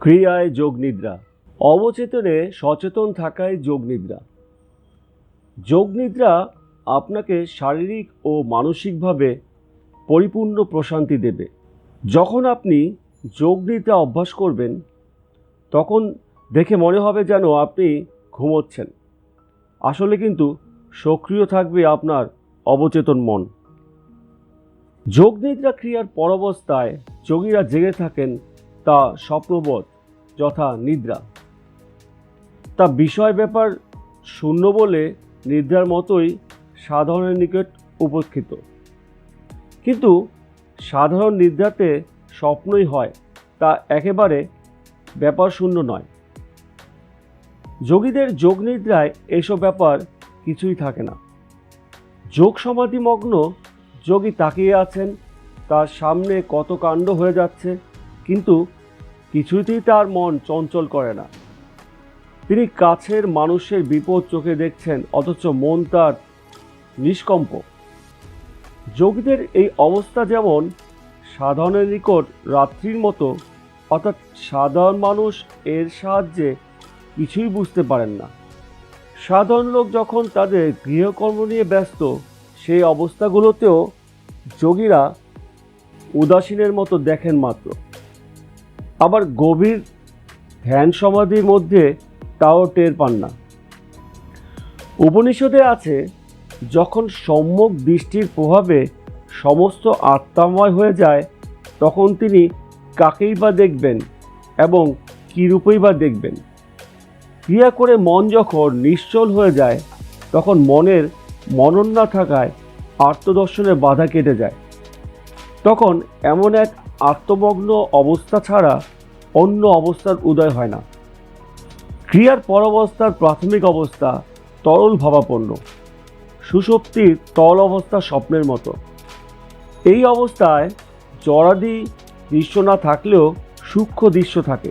ক্রিয়ায় যোগ নিদ্রা। অবচেতনে সচেতন থাকায় যোগ নিদ্রা। যোগ নিদ্রা আপনাকে শারীরিক ও মানসিকভাবে পরিপূর্ণ প্রশান্তি দেবে। যখন আপনি যোগ নিদ্রা অভ্যাস করবেন, তখন দেখে মনে হবে যেন আপনি ঘুমোচ্ছেন। আসলে কিন্তু সক্রিয় থাকবে আপনার অবচেতন মন। যোগ নিদ্রা ক্রিয়ার পরবস্থায় যোগীরা জেগে থাকেন তা স্বপ্নবোধ যথা নিদ্রা। তা বিষয় ব্যাপার শূন্য বলে নিদ্রার মতোই সাধারণের নিকট উপেক্ষিত। কিন্তু সাধারণ নিদ্রাতে স্বপ্নই হয়, তা একেবারে ব্যাপার শূন্য নয়। যোগীদের যোগ নিদ্রায় এসব ব্যাপার কিছুই থাকে না। যোগ সমাধিমগ্ন যোগী তাকিয়ে আছেন, তার সামনে কত কাণ্ড হয়ে যাচ্ছে, কিন্তু কিছুতেই তার মন চঞ্চল করে না। তিনি কাছের মানুষের বিপদ চোখে দেখছেন, অথচ মন তার নিষ্কম্প। যোগীদের এই অবস্থা যেমন সাধারণের নিকট রাত্রির মতো, অর্থাৎ সাধারণ মানুষ এর সাহায্যে কিছুই বুঝতে পারেন না। সাধারণ লোক যখন তাদের গৃহকর্ম নিয়ে ব্যস্ত, সেই অবস্থাগুলোতেও যোগীরা উদাসীনের মতো দেখেন মাত্র। আবার গভীর ধ্যান সমাধির মধ্যে তাও টের পান না। উপনিষদে আছে, যখন সম্যক দৃষ্টির প্রভাবে সমস্ত আত্মাময় হয়ে যায়, তখন তিনি কাকেই বা দেখবেন এবং কীরূপেই বা দেখবেন। ক্রিয়া করে মন যখন নিশ্চল হয়ে যায়, তখন মনের মনন না থাকায় আত্মদর্শনের বাধা কেটে যায়। তখন এমন এক আত্মমগ্ন অবস্থা ছাড়া অন্য অবস্থার উদয় হয় না। ক্রিয়ার পরাবস্থার প্রাথমিক অবস্থা তরল ভাবাপন্ন। সুষুপ্তির তল অবস্থা স্বপ্নের মতো। এই অবস্থায় জরাদি দৃশ্য না থাকলেও সূক্ষ্ম দৃশ্য থাকে।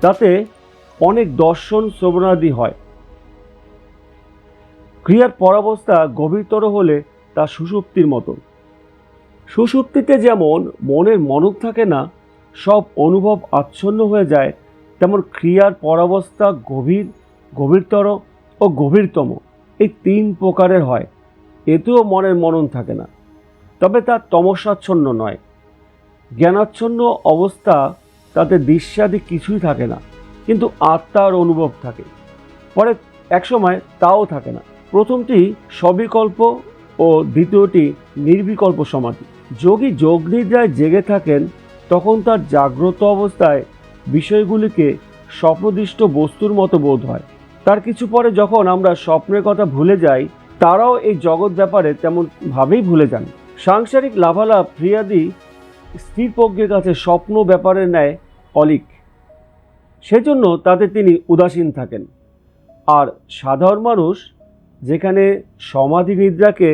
তাতে অনেক দর্শন শ্রবণাদি হয়। ক্রিয়ার পরাবস্থা গভীরতর হলে তা সুষুপ্তির মতো। সুষুপ্তিতে যেমন মনের মনক থাকে না সব অনুভব আচ্ছন্ন হয়ে যায়, তেমন ক্রিয়ার পরাবস্থা গভীর, গভীরতর ও গভীরতম। এই তিন প্রকারের হয়। এতেও মনের মনন থাকে না। তবে তা তমসাচ্ছন্ন নয়। জ্ঞানাচ্ছন্ন অবস্থা তাতে দৃশ্যাদি কিছুই থাকে না, কিন্তু আত্মার অনুভব থাকে। পরে একসময় তাও থাকে না। প্রথমটি সবিকল্প ও দ্বিতীয়টি নির্বিকল্প সমাধি। যোগী যোগ নিদ্রায় জেগে থাকেন তখন তার জাগ্রত অবস্থায় বিষয়গুলিকে স্বপ্নদিষ্ট বস্তুর মতো বোধ হয়। তার কিছু পরে যখন আমরা স্বপ্নের কথা ভুলে যাই, তারাও এই জগৎ ব্যাপারে তেমন ভাবেই ভুলে যান। সাংসারিক লাভালাভ প্রিয়াদি স্থির প্রজ্ঞের কাছে স্বপ্ন ব্যাপারের ন্যায় অলিক। সেজন্য তাতে তিনি উদাসীন থাকেন। আর সাধারণ মানুষ যেখানে সমাধি নিদ্রাকে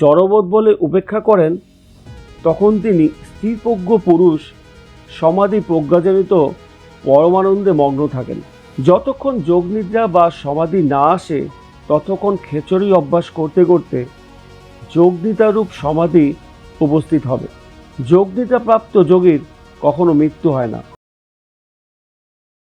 জড়বোধ বলে উপেক্ষা করেন, তখন তিনি স্থিরপ্রজ্ঞ পুরুষ সমাধি প্রজ্ঞাজনিত পরমানন্দে মগ্ন থাকেন। যতক্ষণ যোগনিদ্রা বা সমাধি না আসে, ততক্ষণ খেচড়ি অভ্যাস করতে করতে যোগনিদ্রারূপ সমাধি উপস্থিত হবে। যোগনিদ্রা প্রাপ্ত যোগীর কখনো মৃত্যু হয় না।